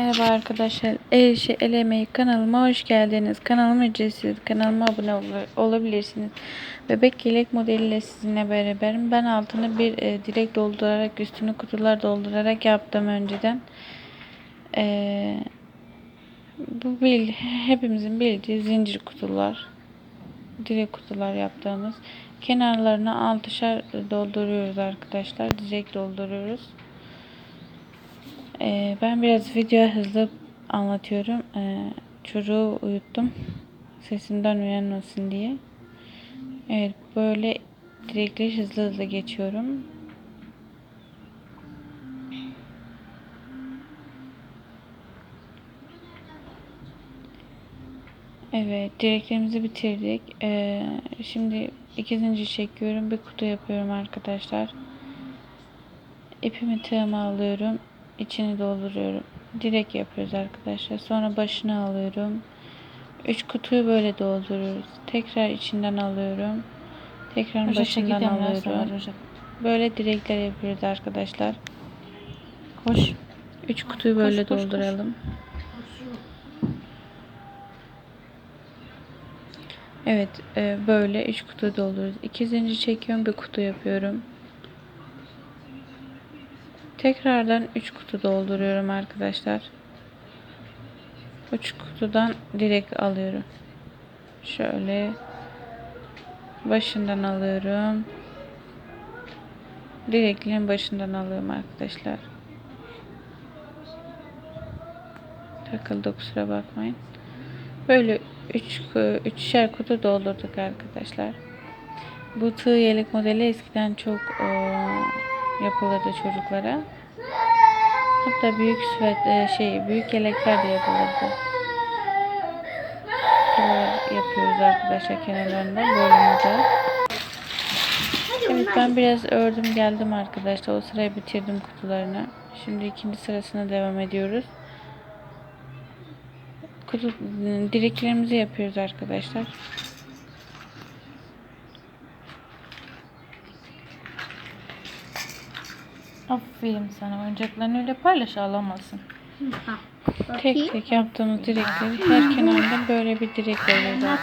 Merhaba arkadaşlar. El işi el emeği kanalıma hoş geldiniz. Kanalım ücretsiz. Kanalıma abone ol- olabilirsiniz. Bebek yelek modeliyle sizinle beraberim. Ben altını bir e, direk doldurarak üstünü kutular doldurarak yaptım önceden. E, bu bil, hepimizin bildiği zincir kutular. Direk kutular yaptığımız. Kenarlarına altışar dolduruyoruz arkadaşlar. Direkt dolduruyoruz. Ee, ben biraz video hızlı anlatıyorum. Ee, çocuğu uyuttum. Sesinden uyanmasın diye. Evet böyle direkleri hızlı hızlı geçiyorum. Evet direklerimizi bitirdik. Ee, şimdi ikinci çekiyorum. Bir kutu yapıyorum arkadaşlar. İpimi tığıma alıyorum. İçini dolduruyorum. Direk yapıyoruz arkadaşlar. Sonra başını alıyorum. Üç kutuyu böyle dolduruyoruz. Tekrar içinden alıyorum. Tekrar Hoca başından alıyorum. Böyle direkler yapıyoruz arkadaşlar. Koş. Üç kutuyu böyle Koş, koş, koş. dolduralım. Evet, e, böyle üç kutu dolduruyoruz. İki zincir çekiyorum, bir kutu yapıyorum. Tekrardan üç kutu dolduruyorum arkadaşlar. Üç kutudan direkt alıyorum. Şöyle başından alıyorum. Direklerin başından alıyorum arkadaşlar. Takıldı kusura bakmayın. Böyle 3 üçer kutu doldurduk arkadaşlar. Bu tığ yelek modeli eskiden çok e, yapılırdı çocuklara. Hatta büyük süvet e, şey büyük yelekler de yapılırdı. Kutular yapıyoruz arkadaşlar kenarlarında böyle model. Evet ben biraz ördüm geldim arkadaşlar. O sırayı bitirdim kutularını. Şimdi ikinci sırasına devam ediyoruz. Kutu direklerimizi yapıyoruz arkadaşlar. Aferin sana. Oyuncaklarını öyle paylaş ağlamasın. Tek tek yaptığımız direkleri her kenarında böyle bir direk arkadaşlar.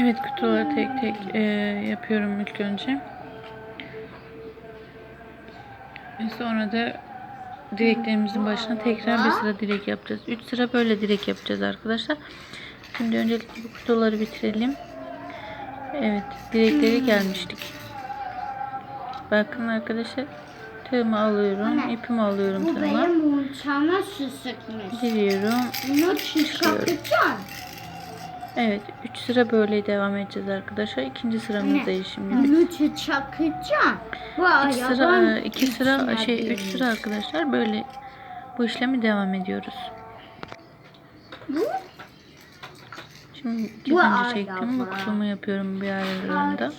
Evet kutuları tek tek e, yapıyorum ilk önce. Ve sonra da direklerimizin başına tekrar bir sıra direk yapacağız. 3 sıra böyle direk yapacağız arkadaşlar. Şimdi öncelikle bu kutuları bitirelim. Evet direkleri gelmiştik. Bakın arkadaşlar tığımı alıyorum. ipimi alıyorum Bu tığıma. benim uçağıma su sıkmış. Giriyorum. Bunu çıkartacağım. Evet 3 sıra böyle devam edeceğiz arkadaşlar. İkinci sıramızdayız şimdi. Bunu çıkartacağım. Bu sıra, e, iki sıra şey üç girmiş. sıra arkadaşlar böyle bu işlemi devam ediyoruz. Bu Şimdi iki Bu zincir çektim. Bu kutumu yapıyorum bir aralarında.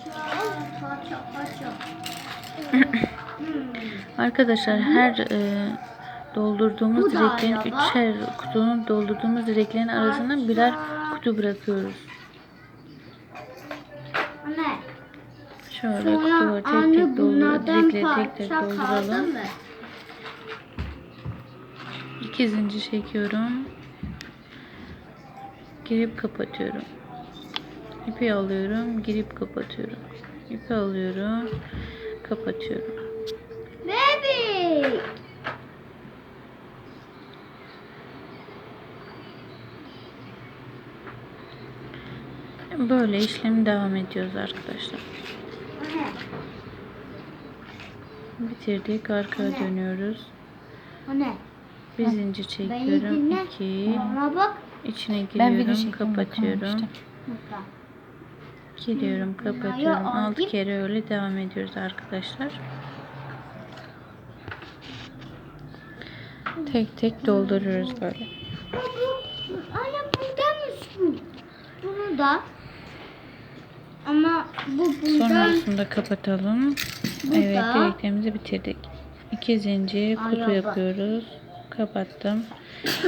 Paça. Arkadaşlar her e, doldurduğumuz direklerin üçer kutunun doldurduğumuz direklerin arasına birer kutu bırakıyoruz. Şöyle kutuları tek tek doldur, direkleri tek tek dolduralım. İki zincir çekiyorum. Girip kapatıyorum. İpi alıyorum, girip kapatıyorum. İpi alıyorum, kapatıyorum. Baby. Böyle işlemi devam ediyoruz arkadaşlar. Bitirdik, arkaya dönüyoruz. Anne. Bir zincir çekiyorum, dinle. iki. Bana bak. İçine Ben video giriyorum, kapatıyorum. Giriyorum, kapatıyorum. Ya, Altı git. kere öyle devam ediyoruz arkadaşlar. Tek tek dolduruyoruz böyle. Anne? Bunu da. Ama bu bundan. Sonrasında kapatalım. Bu Evet da- bitirdik. İki zincir kutu yapıyoruz. Kapattım.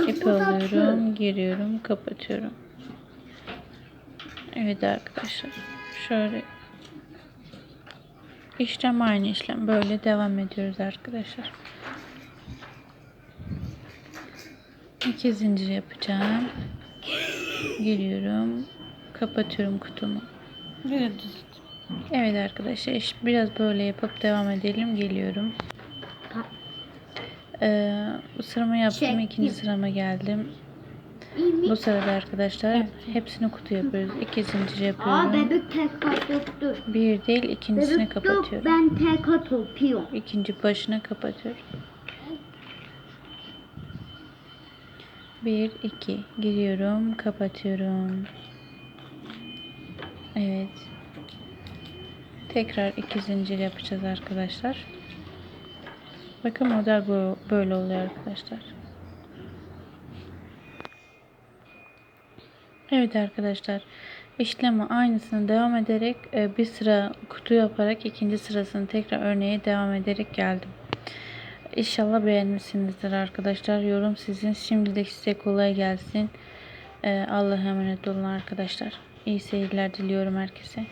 İpi alıyorum, giriyorum, kapatıyorum. Evet arkadaşlar. Şöyle işlem aynı işlem. Böyle devam ediyoruz arkadaşlar. İki zincir yapacağım. Giriyorum. Kapatıyorum kutumu. Evet arkadaşlar işte biraz böyle yapıp devam edelim. Geliyorum. Ee, sırama yaptım. Şey, ikinci sırama geldim. Bu sırada arkadaşlar Evet. hepsini kutu yapıyoruz. İki zincir Aa yapıyorum. bebek tek atıyor. Bir değil ikincisini Bebek yok kapatıyorum. ben tek atıyorum. İkinci başına kapatıyorum. Bir, iki. Giriyorum, kapatıyorum. Evet. Tekrar iki zincir yapacağız arkadaşlar. Bakın model bu böyle oluyor arkadaşlar. Evet arkadaşlar. işlemi aynısını devam ederek e, bir sıra kutu yaparak ikinci sırasını tekrar örneğe devam ederek geldim. İnşallah beğenmişsinizdir arkadaşlar. Yorum sizin. Şimdilik size kolay gelsin. E, Allah'a emanet olun arkadaşlar. İyi seyirler diliyorum herkese.